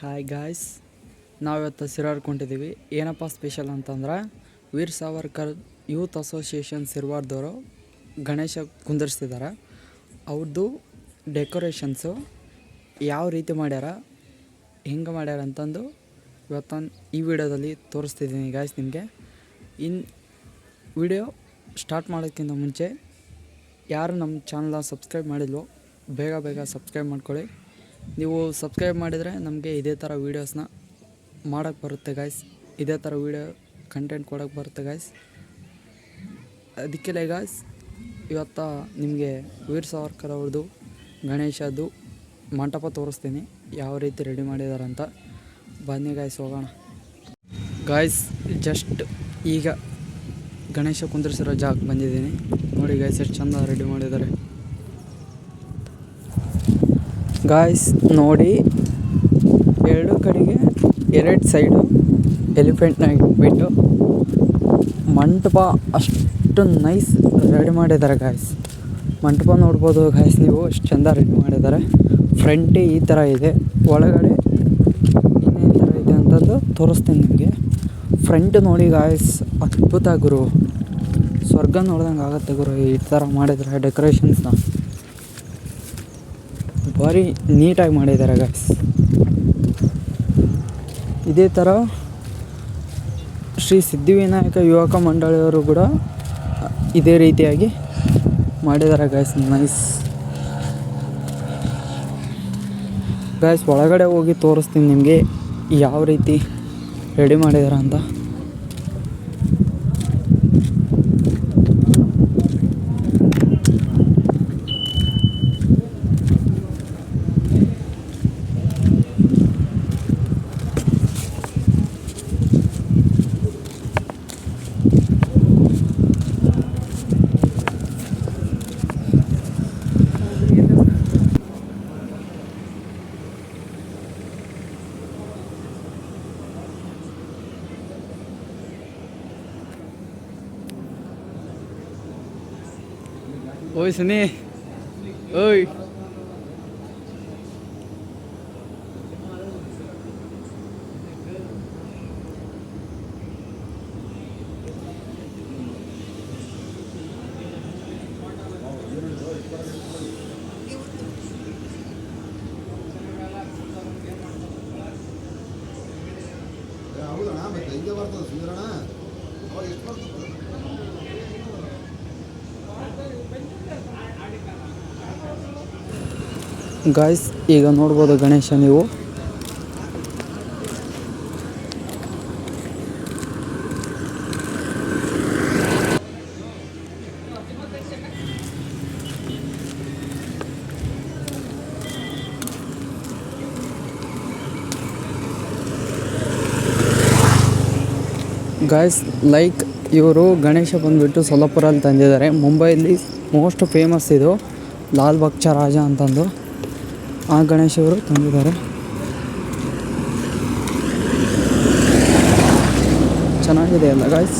Hi guys ನಾವಿವತ್ತು ಸಿರಾಡ್ಕೊಂಡಿದ್ದೀವಿ ಏನಪ್ಪ special ಅಂತಂದ್ರೆ, ವೀರ್ ಸಾವರ್ಕರ್ ಯೂತ್ ಅಸೋಸಿಯೇಷನ್ ಸಿರ್ವಾರ್ದವರು ಗಣೇಶ ಕುಂದರ್ಸ್ತಿದ್ದಾರೆ ಅವ್ರದ್ದು ಡೆಕೋರೇಷನ್ಸು ಯಾವ ರೀತಿ ಮಾಡ್ಯಾರ, ಹೆಂಗೆ ಮಾಡ್ಯಾರ ಅಂತಂದು ಇವತ್ತು ಈ ವಿಡಿಯೋದಲ್ಲಿ ತೋರಿಸ್ತಿದ್ದೀನಿ ಗಾಯ್ಸ್ ನಿಮಗೆ. ಇನ್ ವಿಡಿಯೋ ಸ್ಟಾರ್ಟ್ ಮಾಡೋಕ್ಕಿಂತ ಮುಂಚೆ, ಯಾರು ನಮ್ಮ ಚಾನಲ್ನ ಸಬ್ಸ್ಕ್ರೈಬ್ ಮಾಡಿಲ್ವೋ, ಬೇಗ ಬೇಗ ಸಬ್ಸ್ಕ್ರೈಬ್ ಮಾಡ್ಕೊಳ್ಳಿ. ನೀವು ಸಬ್ಸ್ಕ್ರೈಬ್ ಮಾಡಿದರೆ ನಮಗೆ ಇದೇ ಥರ ವೀಡಿಯೋಸ್ನ ಮಾಡೋಕ್ಕೆ ಬರುತ್ತೆ ಗಾಯ್ಸ್ ಇದೇ ಥರ ವೀಡಿಯೋ ಕಂಟೆಂಟ್ ಕೊಡೋಕ್ಕೆ ಬರುತ್ತೆ ಗಾಯ್ಸ್ ಅದಕ್ಕೆಲ್ಲ ಗಾಯ್ಸ್ ಇವತ್ತು ನಿಮಗೆ ವೀರ್ ಸಾವರ್ಕರ್ ಅವ್ರದ್ದು ಗಣೇಶದ್ದು ಮಂಟಪ ತೋರಿಸ್ತೀನಿ. ಯಾವ ರೀತಿ ರೆಡಿ ಮಾಡಿದ್ದಾರೆ ಅಂತ. ಬನ್ನಿ ಗಾಯ್ಸ್ ಹೋಗೋಣ. ಗಾಯ್ಸ್ ಜಸ್ಟ್ ಈಗ ಗಣೇಶ ಕುಂದಿರ್ಸಿರೋ ಜಾಗಕ್ಕೆ ಬಂದಿದ್ದೀನಿ. ನೋಡಿ ಗಾಯ್ಸ್ ಎಷ್ಟು ಚಂದ ರೆಡಿ ಮಾಡಿದ್ದಾರೆ. ಗಾಯ್ಸ್ ನೋಡಿ, ಎರಡು ಕಡೆಗೆ ಎರಡು ಸೈಡು ಎಲಿಫೆಂಟ್ನ ಇಟ್ಬಿಟ್ಟು ಮಂಟಪ ಅಷ್ಟು ನೈಸ್ ರೆಡಿ ಮಾಡಿದ್ದಾರೆ ಗಾಯ್ಸ್ ಮಂಟಪ ನೋಡ್ಬೋದು ಗಾಯ್ಸ್ ನೀವು. ಎಷ್ಟು ಚಂದ ರೆಡಿ ಮಾಡಿದ್ದಾರೆ. ಫ್ರಂಟೇ ಈ ಥರ ಇದೆ. ಒಳಗಡೆ ಇನ್ನೇನು ಥರ ಇದೆ ಅಂತಂದು ತೋರಿಸ್ತೀನಿ ನಿಮಗೆ. ಫ್ರಂಟ್ ನೋಡಿ ಗಾಯ್ಸ್ ಅದ್ಭುತ ಗುರು. ಸ್ವರ್ಗ ನೋಡ್ದಂಗೆ ಆಗುತ್ತೆ ಗುರು ಈ ಥರ ಮಾಡಿದರೆ ಡೆಕೋರೇಷನ್ಸ್ನ ಭಾರಿ ನೀಟಾಗಿ ಮಾಡಿದ್ದಾರೆ ಗಾಯ್ಸ್ ಇದೇ ಥರ ಶ್ರೀ ಸಿದ್ಧಿವಿನಾಯಕ ಯುವಕ ಮಂಡಳಿಯವರು ಕೂಡ ಇದೇ ರೀತಿಯಾಗಿ ಮಾಡಿದ್ದಾರೆ ಗಾಯ್ಸ್ ನೈಸ್ ಗಾಯ್ಸ್ ಒಳಗಡೆ ಹೋಗಿ ತೋರಿಸ್ತೀನಿ ನಿಮಗೆ ಯಾವ ರೀತಿ ರೆಡಿ ಮಾಡಿದ್ದಾರೆ ಅಂತ. ಓಯ್ ಸುನಿ ಓಯ್ ಹೌದಣ್ಣ ಮತ್ತೆ ಹಿಂಗೆ ಬರ್ತದೆ ಸುಂದರಣ್ಣ ಅವಾಗ ಎಷ್ಟು ಬರ್ತದೆ? ಗಾಯ್ಸ್ ಈಗ ನೋಡ್ಬೋದು ಗಣೇಶ ನೀವು. ಗಾಯ್ಸ್ ಲೈಕ್ ಇವರು ಗಣೇಶ ಬಂದುಬಿಟ್ಟು ಸೊಲ್ಲಾಪುರಲ್ಲಿ ತಂದಿದ್ದಾರೆ. ಮುಂಬೈಲಿ ಮೋಸ್ಟ್ ಫೇಮಸ್ ಇದು ಲಾಲ್ ಬಕ್ಚ ರಾಜ ಅಂತಂದು. ಆ ಗಣೇಶ ಅವರು ತಂದಿದ್ದಾರೆ. ಚೆನ್ನಾಗಿದೆ ಅಲ್ಲ ಗಾಯ್ಸ್